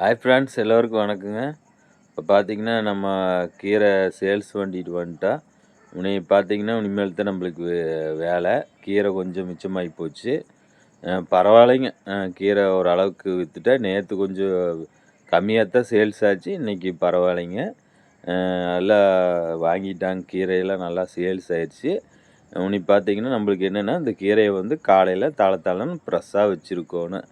Hi friends எல்லோருக்கும் வணக்கங்க. இப்போ பார்த்தீங்கன்னா நம்ம கீரை சேல்ஸ் வண்டிட்டு வந்துட்டா. உனி பார்த்திங்கன்னா இனிமேல் தான் நம்மளுக்கு வேலை. கீரை கொஞ்சம் மிச்சமாகி போச்சு. பரவாயில்லைங்க. கீரை ஓரளவுக்கு விற்றுட்டா நேற்று கொஞ்சம் கம்மியாக தான் சேல்ஸ் ஆச்சு. இன்றைக்கி பரவாயில்லைங்க. நல்லா வாங்கிட்டாங்க. கீரையெல்லாம் நல்லா சேல்ஸ் ஆயிடுச்சு. உனி பார்த்தீங்கன்னா நம்மளுக்கு என்னென்னா இந்த கீரையை வந்து காலையில் தலை ஃப்ரெஷ்ஷாக வச்சுருக்கோன்னு.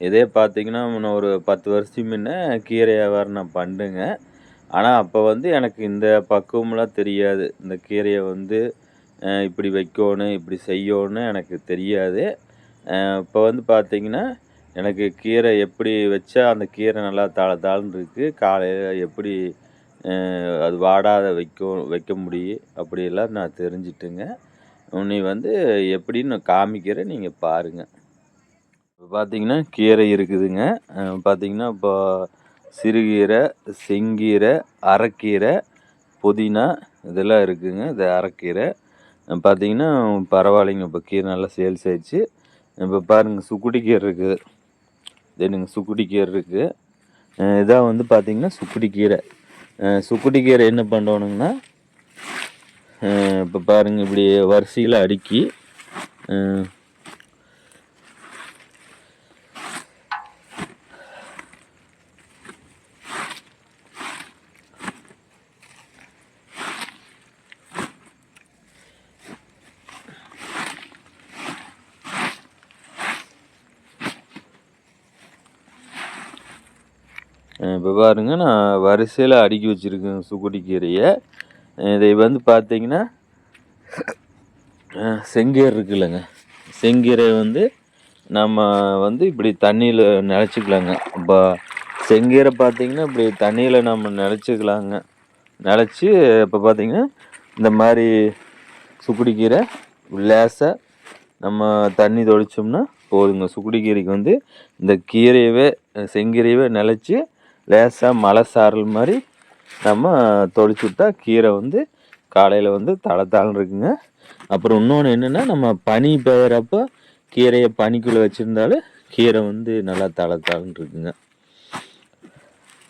இதே பார்த்தீங்கன்னா முன்ன ஒரு பத்து வருஷத்துக்கு முன்ன கீரை வியாபாரம் நான் பண்ணுங்க ஆனால் அப்போ வந்து எனக்கு இந்த பக்குவம்லாம் தெரியாது. இந்த கீரையை வந்து இப்படி வைக்கணும் இப்படி செய்யணும் எனக்கு தெரியாது. இப்போ வந்து பார்த்திங்கன்னா எனக்கு கீரை எப்படி வச்சா அந்த கீரை நல்லா தாழ தாழ்னு இருக்குது காலையில் எப்படி அது வாடாத வைக்க வைக்க முடியும் அப்படியெல்லாம் நான் தெரிஞ்சிட்டுங்க. உன்னை வந்து எப்படின்னு காமிக்கிறேன் நீங்கள் பாருங்கள் பார்த்தீங்கன்னா கீரை இருக்குதுங்க. பார்த்தீங்கன்னா இப்போ சிறுகீரை செங்கீரை அரைக்கீரை புதினா இதெல்லாம் இருக்குதுங்க இது அரைக்கீரை. பார்த்தீங்கன்னா பரவாயில்லைங்க. இப்போ கீரை நல்லா சேல்ஸ் ஆயிடுச்சு. இப்போ பாருங்கள் சுக்குடி கீரை இருக்குது தென்னுங்க சுக்குடி கீரை இருக்குது இதான் வந்து பார்த்திங்கன்னா சுக்குடி கீரை சுக்குடி கீரை என்ன பண்ணணுங்கன்னா இப்போ பாருங்கள் இப்படி வரிசையில் அடுக்கி இப்போ பாருங்கள் நான் வரிசையில் அடுக்கி வச்சுருக்கேன் சுக்குடி கீரையை இதை வந்து பார்த்தீங்கன்னா செங்கீரை இருக்குல்லங்க. செங்கீரை வந்து நம்ம வந்து இப்படி தண்ணியில் நினச்சிக்கலாங்க. இப்போ செங்கீரை பார்த்திங்கன்னா இப்படி தண்ணியில் நம்ம நினச்சிக்கலாங்க. நினச்சி இப்போ பார்த்திங்கன்னா இந்த மாதிரி சுக்குடி கீரை லேசாக நம்ம தண்ணி தொளிச்சோம்னா போதுங்க. சுக்குடி கீரைக்கு வந்து இந்த கீரையவே செங்கீரையவே நிலச்சி லேசாக மலை சாரல் மாதிரி நம்ம தொளிச்சு விட்டா கீரை வந்து காலையில் வந்து தலை தாழ்னு இருக்குங்க. அப்புறம் இன்னொன்று என்னென்னா நம்ம பனி பெய்கிறப்போ கீரையை பனிக்குள்ளே வச்சுருந்தாலும் கீரை வந்து நல்லா தலை தாழ்னு இருக்குங்க.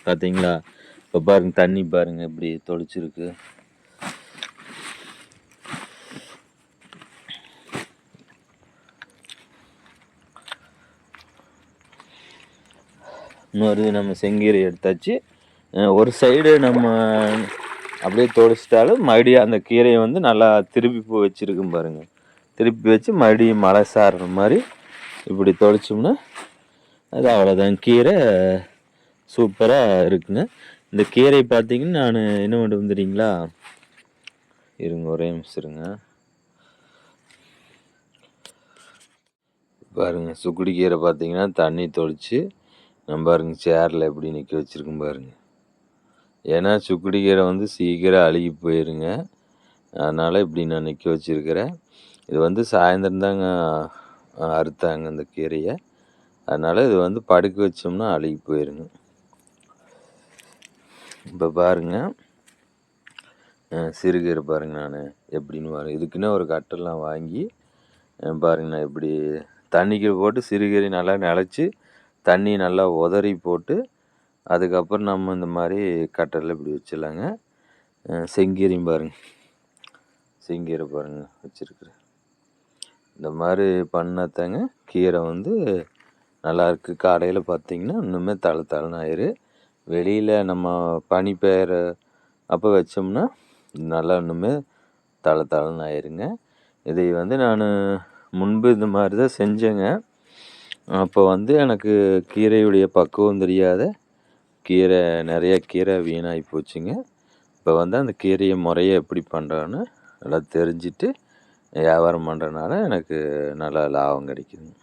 பார்த்தீங்களா இப்போ பாருங்கள் தண்ணி பாருங்கள் இப்படி தொளிச்சிருக்கு. இன்னொரு நம்ம செங்கீரை எடுத்தாச்சு. ஒரு சைடு நம்ம அப்படியே தொடைச்சிட்டாலும் மறுபடியும் அந்த கீரையை வந்து நல்லா திருப்பி பூ வச்சுருக்கும் பாருங்கள் திருப்பி வச்சு மறுபடியும் மழை சாடுற மாதிரி இப்படி தொலைச்சோம்னா அது அவ்வளோதான் கீரை சூப்பராக இருக்குங்க இந்த கீரை பார்த்தீங்கன்னா நான் என்ன பண்ண வந்துடுறீங்களா இருங்க ஒரே நிமிஷம் இருங்க. பாருங்கள் சுக்குடி கீரை பார்த்தீங்கன்னா தண்ணி தொளிச்சு நம்ம பாருங்க சேரில் எப்படி நிற்க வச்சுருக்கும் பாருங்க. ஏன்னா சுக்குடி கீரை வந்து சீக்கிரம் அழுகி போயிருங்க. அதனால் இப்படி நான் நிற்க வச்சுருக்கிறேன். இது வந்து சாயந்தரம் தாங்க அறுத்தாங்க இந்த கீரையை. அதனால் இது வந்து படுக்க வச்சோம்னா அழுகி போயிருங்க. இப்போ பாருங்கள் சிறுகீரை பாருங்க நான் எப்படின்னு பாருங்கள் இதுக்குன்னே ஒரு கட்டெல்லாம் வாங்கி பாருங்க நான் இப்படி தண்ணிக்கு போட்டு சிறுகீரை நல்லா நிலச்சி தண்ணி நல்லா உதறி போட்டு அதுக்கப்புறம் நம்ம இந்த மாதிரி கட்டரில் இப்படி வச்சிடலாங்க. செங்கீரையும் பாருங்க. செங்கீரை பாருங்கள் வச்சுருக்குறேன். இந்த மாதிரி பண்ணாதாங்க கீரை வந்து நல்லாயிருக்கு கடையில் பார்த்திங்கன்னா இன்னுமே தலை தலைன்னு ஆயிரு. வெளியில் நம்ம பனி பெயர் அப்போ வச்சோம்னா நல்லா இன்னுமே தலை தலைன்னு ஆயிருங்க. இதை வந்து நான் முன்பு இந்த மாதிரி தான் செஞ்சேங்க. அப்போ வந்து எனக்கு கீரையுடைய பக்குவம் தெரியாத கீரை நிறைய கீரை வீணாகி போச்சுங்க. இப்போ வந்து அந்த கீரையை முறையை எப்படி பண்ணுறான்னு நல்லா தெரிஞ்சுட்டு வியாபாரம் பண்ணுறனால எனக்கு நல்லா லாபம் கிடைக்குதுங்க.